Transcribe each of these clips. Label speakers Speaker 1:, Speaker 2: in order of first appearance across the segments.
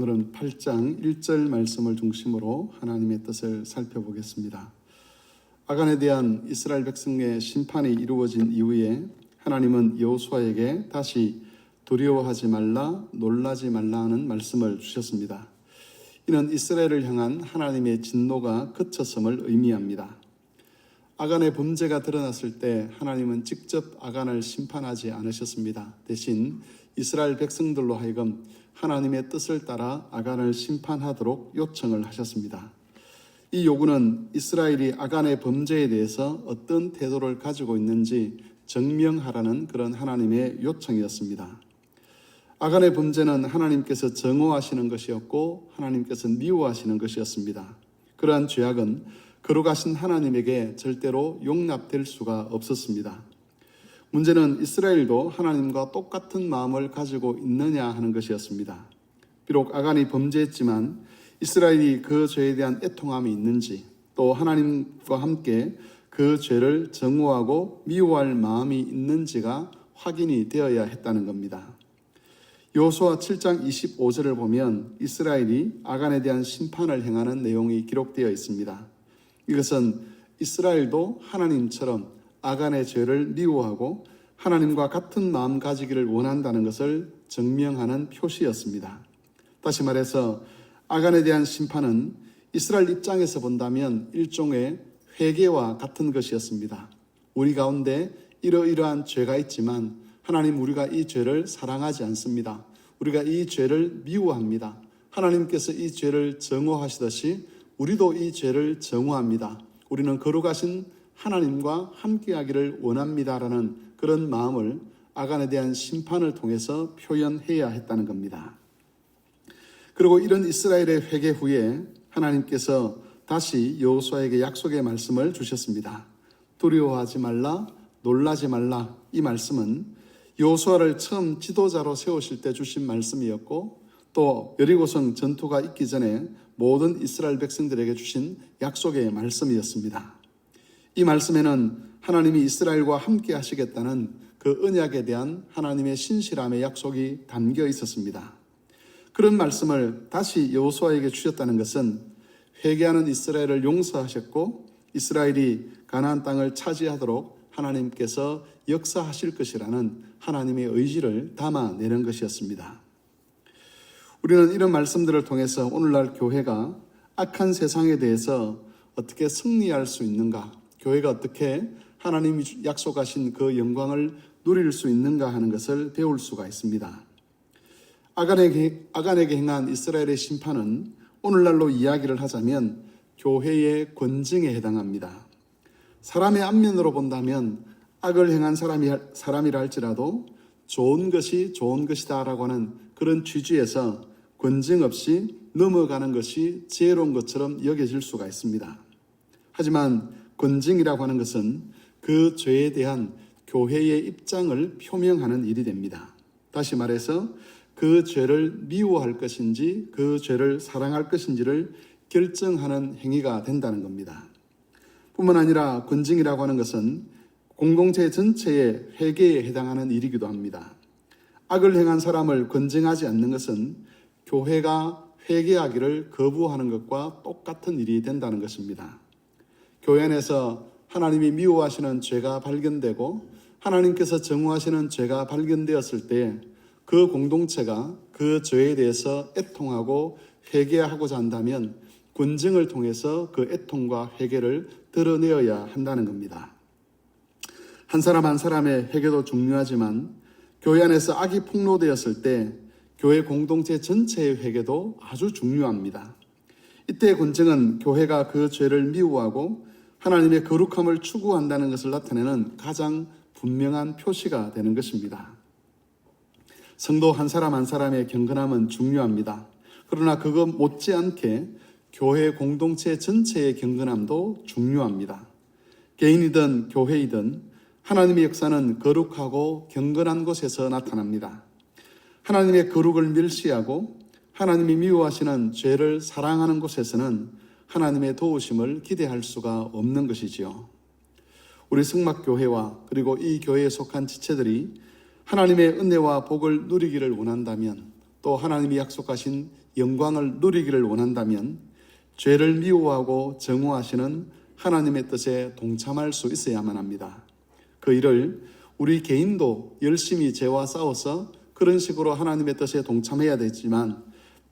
Speaker 1: 오늘은 8장 1절 말씀을 중심으로 하나님의 뜻을 살펴보겠습니다. 아간에 대한 이스라엘 백성의 심판이 이루어진 이후에 하나님은 여호수아에게 다시 두려워하지 말라 놀라지 말라 하는 말씀을 주셨습니다. 이는 이스라엘을 향한 하나님의 진노가 그쳤음을 의미합니다. 아간의 범죄가 드러났을 때 하나님은 직접 아간을 심판하지 않으셨습니다. 대신 이스라엘 백성들로 하여금 하나님의 뜻을 따라 아간을 심판하도록 요청을 하셨습니다. 이 요구는 이스라엘이 아간의 범죄에 대해서 어떤 태도를 가지고 있는지 증명하라는 그런 하나님의 요청이었습니다. 아간의 범죄는 하나님께서 정오하시는 것이었고 하나님께서 미워하시는 것이었습니다. 그러한 죄악은 거룩하신 하나님에게 절대로 용납될 수가 없었습니다. 문제는 이스라엘도 하나님과 똑같은 마음을 가지고 있느냐 하는 것이었습니다. 비록 아간이 범죄했지만 이스라엘이 그 죄에 대한 애통함이 있는지 또 하나님과 함께 그 죄를 정오하고 미워할 마음이 있는지가 확인이 되어야 했다는 겁니다. 여호수아 7장 25절을 보면 이스라엘이 아간에 대한 심판을 행하는 내용이 기록되어 있습니다. 이것은 이스라엘도 하나님처럼 아간의 죄를 미워하고 하나님과 같은 마음 가지기를 원한다는 것을 증명하는 표시였습니다. 다시 말해서 아간에 대한 심판은 이스라엘 입장에서 본다면 일종의 회개와 같은 것이었습니다. 우리 가운데 이러이러한 죄가 있지만 하나님 우리가 이 죄를 사랑하지 않습니다. 우리가 이 죄를 미워합니다. 하나님께서 이 죄를 정오하시듯이 우리도 이 죄를 정오합니다. 우리는 거룩하신 하나님과 함께하기를 원합니다라는 그런 마음을 아간에 대한 심판을 통해서 표현해야 했다는 겁니다. 그리고 이런 이스라엘의 회개 후에 하나님께서 다시 여호수아에게 약속의 말씀을 주셨습니다. 두려워하지 말라, 놀라지 말라. 이 말씀은 여호수아를 처음 지도자로 세우실 때 주신 말씀이었고 또 여리고성 전투가 있기 전에 모든 이스라엘 백성들에게 주신 약속의 말씀이었습니다. 이 말씀에는 하나님이 이스라엘과 함께 하시겠다는 그 언약에 대한 하나님의 신실함의 약속이 담겨 있었습니다. 그런 말씀을 다시 여호수아에게 주셨다는 것은 회개하는 이스라엘을 용서하셨고 이스라엘이 가나안 땅을 차지하도록 하나님께서 역사하실 것이라는 하나님의 의지를 담아내는 것이었습니다. 우리는 이런 말씀들을 통해서 오늘날 교회가 악한 세상에 대해서 어떻게 승리할 수 있는가, 교회가 어떻게 하나님이 약속하신 그 영광을 누릴 수 있는가 하는 것을 배울 수가 있습니다. 아간에게, 아간에게 행한 이스라엘의 심판은 오늘날로 이야기를 하자면 교회의 권증에 해당합니다. 사람의 안면으로 본다면 악을 행한 사람이, 사람이라 할지라도 좋은 것이 좋은 것이다라고 하는 그런 취지에서 권증 없이 넘어가는 것이 지혜로운 것처럼 여겨질 수가 있습니다. 하지만 권증이라고 하는 것은 그 죄에 대한 교회의 입장을 표명하는 일이 됩니다. 다시 말해서 그 죄를 미워할 것인지 그 죄를 사랑할 것인지를 결정하는 행위가 된다는 겁니다. 뿐만 아니라 권증이라고 하는 것은 공동체 전체의 회개에 해당하는 일이기도 합니다. 악을 행한 사람을 권증하지 않는 것은 교회가 회개하기를 거부하는 것과 똑같은 일이 된다는 것입니다. 교회 안에서 하나님이 미워하시는 죄가 발견되고 하나님께서 정우하시는 죄가 발견되었을 때 그 공동체가 그 죄에 대해서 애통하고 회개하고자 한다면 권증을 통해서 그 애통과 회개를 드러내어야 한다는 겁니다. 한 사람 한 사람의 회개도 중요하지만 교회 안에서 악이 폭로되었을 때 교회 공동체 전체의 회개도 아주 중요합니다. 이때의 권증은 교회가 그 죄를 미워하고 하나님의 거룩함을 추구한다는 것을 나타내는 가장 분명한 표시가 되는 것입니다. 성도 한 사람 한 사람의 경건함은 중요합니다. 그러나 그것 못지않게 교회 공동체 전체의 경건함도 중요합니다. 개인이든 교회이든 하나님의 역사는 거룩하고 경건한 곳에서 나타납니다. 하나님의 거룩을 멸시하고 하나님이 미워하시는 죄를 사랑하는 곳에서는 하나님의 도우심을 기대할 수가 없는 것이지요. 우리 승막교회와 그리고 이 교회에 속한 지체들이 하나님의 은혜와 복을 누리기를 원한다면 또또 하나님이 약속하신 영광을 누리기를 원한다면 죄를 미워하고 정오하시는 하나님의 뜻에 동참할 수 있어야만 합니다. 그 일을 우리 개인도 열심히 죄와 싸워서 그런 식으로 하나님의 뜻에 동참해야 되지만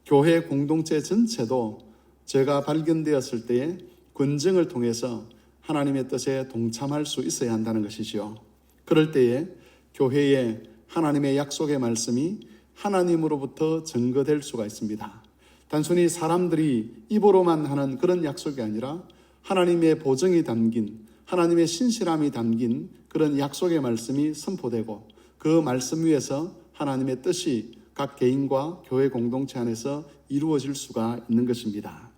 Speaker 1: 교회 공동체 전체도 죄가 발견되었을 때에 권증을 통해서 하나님의 뜻에 동참할 수 있어야 한다는 것이지요. 그럴 때에 교회에 하나님의 약속의 말씀이 하나님으로부터 증거될 수가 있습니다. 단순히 사람들이 입으로만 하는 그런 약속이 아니라 하나님의 보증이 담긴 하나님의 신실함이 담긴 그런 약속의 말씀이 선포되고 그 말씀 위에서 하나님의 뜻이 각 개인과 교회 공동체 안에서 이루어질 수가 있는 것입니다.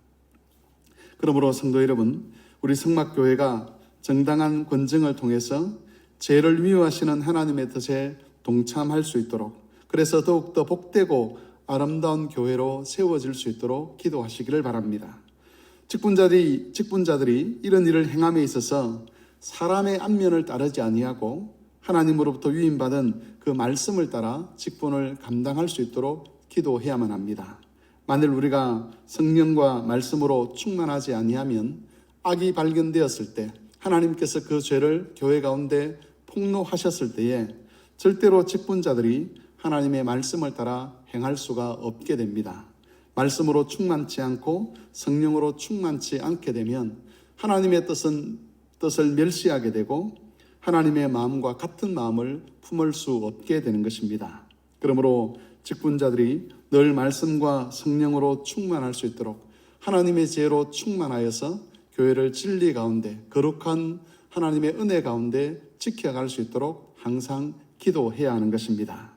Speaker 1: 그러므로 성도 여러분, 우리 성막교회가 정당한 권증을 통해서 죄를 미워하시는 하나님의 뜻에 동참할 수 있도록 그래서 더욱더 복되고 아름다운 교회로 세워질 수 있도록 기도하시기를 바랍니다. 직분자들이, 직분자들이 이런 일을 행함에 있어서 사람의 안면을 따르지 아니하고 하나님으로부터 위임받은 그 말씀을 따라 직분을 감당할 수 있도록 기도해야만 합니다. 만일 우리가 성령과 말씀으로 충만하지 아니하면 악이 발견되었을 때 하나님께서 그 죄를 교회 가운데 폭로하셨을 때에 절대로 직분자들이 하나님의 말씀을 따라 행할 수가 없게 됩니다. 말씀으로 충만치 않고 성령으로 충만치 않게 되면 하나님의 뜻은 뜻을 멸시하게 되고 하나님의 마음과 같은 마음을 품을 수 없게 되는 것입니다. 그러므로 직분자들이 늘 말씀과 성령으로 충만할 수 있도록 하나님의 지혜로 충만하여서 교회를 진리 가운데 거룩한 하나님의 은혜 가운데 지켜갈 수 있도록 항상 기도해야 하는 것입니다.